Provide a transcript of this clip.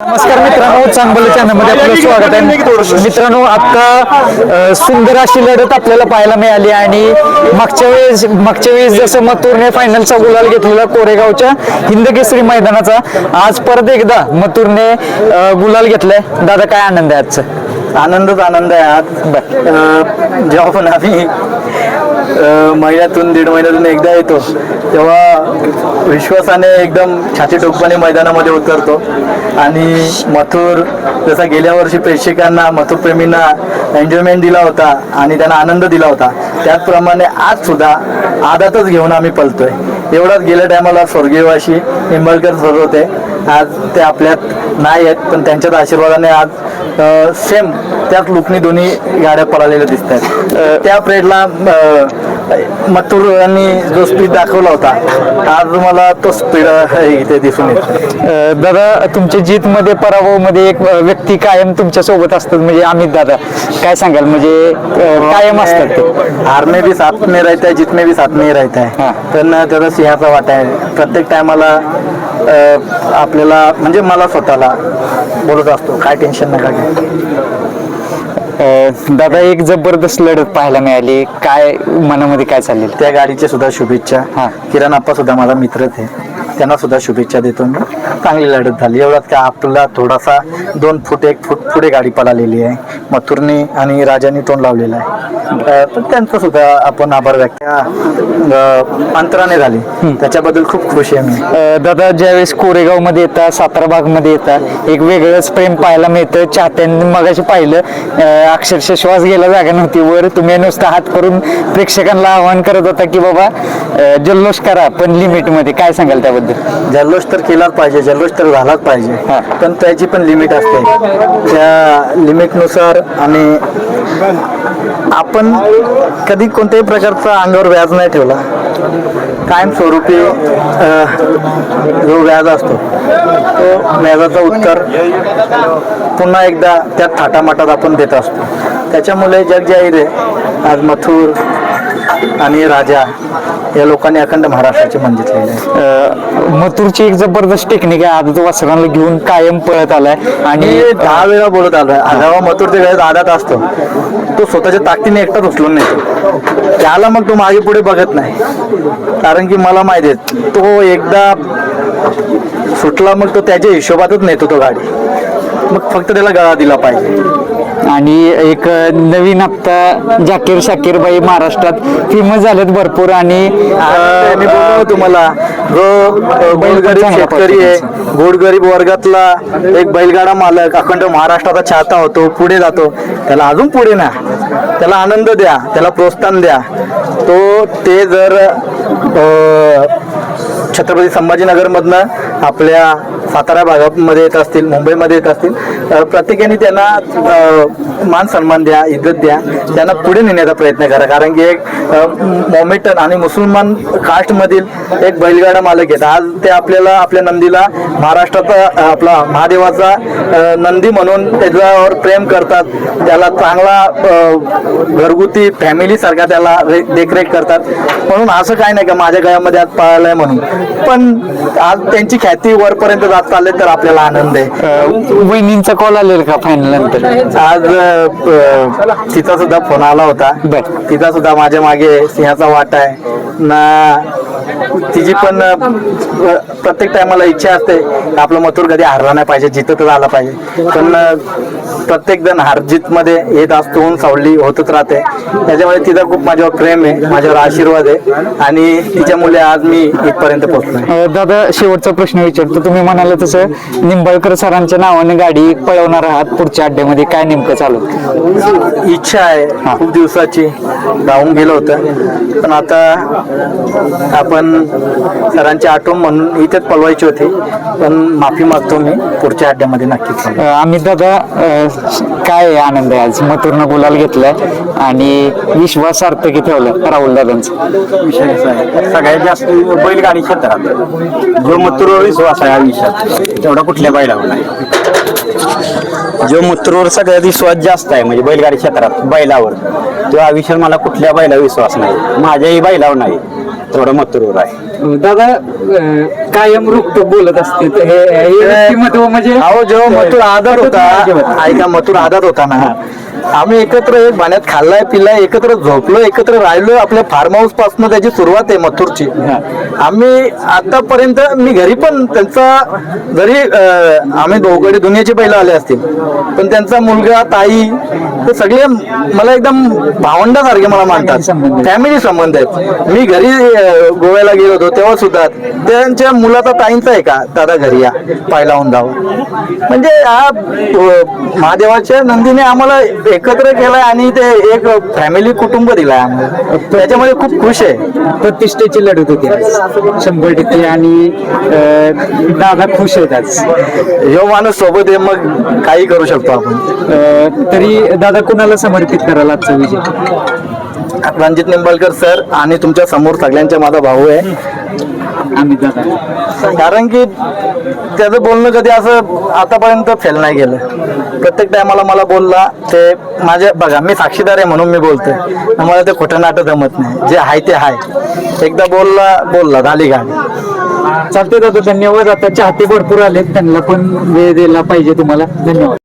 नमस्कार मित्रांनो चांगलं चॅनलमध्ये आपलं स्वागत आहे. मित्रांनो आता सुंदर अशी लढत आपल्याला पाहायला मिळाली आणि मागच्या वेळेस मागच्या वेळेस जसं मथुरने फायनलचा गुलाल घेतलेला कोरेगावच्या हिंद केसरी मैदानाचा आज परत एकदा मथुरने गुलाल घेतलाय. दादा काय आनंद आहे आजचा? आनंदच आनंद आहे आज. जेव्हा पण आम्ही महिन्यातून दीड महिन्यातून एकदा येतो. तेव्हा विश्वासाने एकदम छाती टोकपणे मैदानामध्ये उतरतो. आणि मथुर जसा गेल्या वर्षी प्रेक्षकांना मथुरप्रेमींना एन्जॉयमेंट दिला होता आणि त्यांना आनंद दिला होता त्याचप्रमाणे आज सुद्धा आदातच घेऊन आम्ही पलतोय. एवढाच गेल्या टायमाला स्वर्गीयवाशी निंबळकर सर होते. आज ते आपल्यात नाही आहेत पण त्यांच्याच आशीर्वादाने आज सेम त्याच लुकनी दोन्ही गाड्या पळालेल्या दिसत आहेत त्या प्रेडला मथुर यांनी जो स्पीड दाखवला होता आज मला तो स्पीड इथे दिसून येतो. दादा तुमच्या जीत मध्ये पराभवमध्ये एक व्यक्ती कायम तुमच्यासोबत असतात म्हणजे अमित दादा. काय सांगाल? म्हणजे अ, कायम असतात ते. हार में भी साथ में रहता है जीत में भी साथ में ही रहता हाँ. है. पण त्याचा सिंहाचा वाटा आहे. प्रत्येक टायमाला आपल्याला म्हणजे मला स्वतःला बोलत असतो काय टेन्शन नका दादा एक जबरदस्त लढत पाहायला मिळाली. काय मनामध्ये काय चाललेलं? त्या गाडीचे सुद्धा शुभेच्छा. हा. किरण आप्पा सुद्धा माझा मित्रच आहे. त्यांना सुद्धा शुभेच्छा देतो मी. चांगली लढत झाली. एवढ्यात का आपला थोडासा दोन फूट एक फूट पुढे गाडी पळालेली आहे. मथुरने आणि राजाने तोंड लावलेलं आहे. पण त्यांचं सुद्धा आपण आभार व्यक्त अंतराने झाली. त्याच्याबद्दल खूप खुश आहे मी. दादा ज्यावेळेस कोरेगावमध्ये येतात सातारा भागमध्ये येतात एक वेगळंच प्रेम पाहायला मिळतं. चाहत्यांनी मगाशी पाहिलं अक्षरशः श्वास घ्यायला जागा नव्हती. वर तुम्ही नुसता हात करून प्रेक्षकांना आवाहन करत होता की बाबा जल्लोष करा पण लिमिटमध्ये काय सांगाल त्याबद्दल? जल्लोष तर केलाच पाहिजे जल्लोष तर झालाच पाहिजे. पण त्याची पण लिमिट असते. त्या लिमिटनुसार आणि आपण कधी कोणत्याही प्रकारचा अंगावर व्याज नाही ठेवला. कायमस्वरूपी जो व्याज असतो तो व्याजाचं उत्तर पुन्हा एकदा त्या थाटामाटात आपण देत असतो. त्याच्यामुळे जग जाहीर आहे आज मथुर आणि राजा या लोकांनी अखंड महाराष्ट्राचे मन आहे. अ, मथुरची एक जबरदस्त टेक्निक आहे. आदत वासरांना घेऊन कायम पळत आलाय आणि दहा वेळा बोलत आलोय. जेव्हा मथुरच्या वेळेस आदात असतो तो स्वतःच्या ताकदीने एकटाच उचलून नेतो. त्याला मग तो मागे पुढे बघत नाही. कारण की मला माहिती आहे तो एकदा सुटला मग तो त्याच्या हिशोबातच नेतो तो गाडी. मग फक्त त्याला गळा दिला पाहिजे. आणि एक नवीन आता जाकीर शाकीरबाई महाराष्ट्रात फेमस झालेत भरपूर आणि तुम्हाला बैलगाडी शेतकरी आहे गोरगरीब वर्गातला एक बैलगाडा मालक अखंड महाराष्ट्राचा चाहता होतो पुढे जातो. त्याला अजून पुढे ना त्याला आनंद द्या त्याला प्रोत्साहन द्या. तो ते जर छत्रपती संभाजीनगरमधनं आपल्या सातारा भागामध्ये येत असतील मुंबईमध्ये येत असतील प्रत्येकाने त्यांना मान सन्मान द्या इज्जत द्या. त्यांना पुढे नेण्याचा प्रयत्न करा. कारण की एक मोमेटन आणि मुसलमान कास्टमधील एक बैलगाडा मालक आहेत. आज ते आपल्याला आपल्या नंदीला महाराष्ट्राचा आपला महादेवाचा नंदी म्हणून त्याच्यावर प्रेम करतात. त्याला चांगला घरगुती फॅमिली सारखा त्याला रे- देखरेख करतात. म्हणून असं काय नाही का माझ्या गळ्यामध्ये आज पाळायला म्हणून. पण आज त्यांची ख्याती वरपर्यंत जात चालले तर आपल्याला आनंद आहे. वहिनींचा कॉल आलेला का फायनल नंतर? आज अ, तिचा सुद्धा फोन आला होता. बर. तिचा सुद्धा माझ्या मागे सिंहाचा वाटा आहे. ना तिची पण प्रत्येक टायमाला इच्छा असते का आपलं मथुर कधी हारला नाही पाहिजे जिततच आला पाहिजे. पण प्रत्येक जण हारजीत मध्ये येत असतो सावली होतच राहते. त्याच्यामुळे तिचा खूप माझ्यावर प्रेम आहे माझ्यावर आशीर्वाद आहे आणि तिच्यामुळे आज मी इथपर्यंत पोहोचलोय. अ, दादा शेवटचा प्रश्न विचारतो. तुम्ही म्हणाले तसं निंबाळकर सरांच्या नावाने गाडी पळवणार आहात पुढच्या अड्ड्यामध्ये काय नेमकं चालू? इच्छा आहे खूप दिवसाची राहून गेलं होतं. पण आता आपण सरांची आठवण म्हणून इथेच पळवायची होती. पण माफी मागतो मी. पुढच्या अड्ड्यामध्ये नक्कीच. अ, अमित दादा अ, काय आनंद आहे आज? मथुरनं गुलाल घेतलाय आणि विश्वास सार्थकी ठेवलं राहुल दादांचा. विषय असा आहे. सगळ्यात जास्त बैलगाडी क्षेत्रात जो मथुरवर विश्वास आहे आयुष्यात तेवढा कुठल्या बैलावर नाही. जो मथुरवर सगळ्यात विश्वास जास्त आहे म्हणजे बैलगाडी क्षेत्रात बैलावर तो आयुष्यात मला कुठल्या बैलावर विश्वास नाही. माझ्याही बैलावर नाही. तेवढा मथुरवर आहे दादा अ, कायम रुखतो बोलत असते तर हे हे व्यक्तिमत्व म्हणजे अहो जेव्हा मथुर पटत होता. ऐका मथुर आदत होता ना आम्ही एकत्र एक पाण्यात खाल्लाय पिलाय एकत्र झोपलो एकत्र राहिलो आपल्या फार्म हाऊसपासून त्याची सुरुवात आहे मथुरची. आम्ही आतापर्यंत मी घरी पण त्यांचा जरी आम्ही दोघडे दुनियाचे पहिले आले असतील. पण त्यांचा मुलगा ताई हे सगळे मला एकदम भावंडासारखे मला मानतात. फॅमिली संबंध. आहेत. मी घरी गोव्याला गेलो होतो तेव्हा सुद्धा त्यांच्या मुलाचा ताईंचा आहे का? दादा घरी या पाय लावून जावं म्हणजे हा महादेवाच्या नंदीने आम्हाला एकत्र केलाय आणि ते एक फॅमिली कुटुंब दिलाय आम्हाला. त्याच्यामध्ये खूप खुश आहे. प्रतिष्ठेची लढत होती आज. शंभर टक्के आणि अं, दादा खुश आहेत आज. जो माणूस सोबत आहे मग काही करू शकतो आपण. अं, तरी दादा कुणाला समर्पित कराल आजचा विजय? रणजित निंबाळकर सर आणि तुमच्यासमोर सगळ्यांच्या माझा भाऊ आहे. आम्ही दादा. कारण की त्याचं बोलणं कधी असं आतापर्यंत फेल नाही गेलं. प्रत्येक टायमाला मला बोलला ते माझ्या बघा मी साक्षीदार आहे म्हणून मी बोलतोय. मला ते खोटं नाटक जमत नाही. जे आहे ते आहे. एकदा बोलला बोलला झाली गाडी चालते दादा धन्यवाद. आता हाती भरपूर आले त्यांना पण वेळ दिला पाहिजे तुम्हाला. धन्यवाद.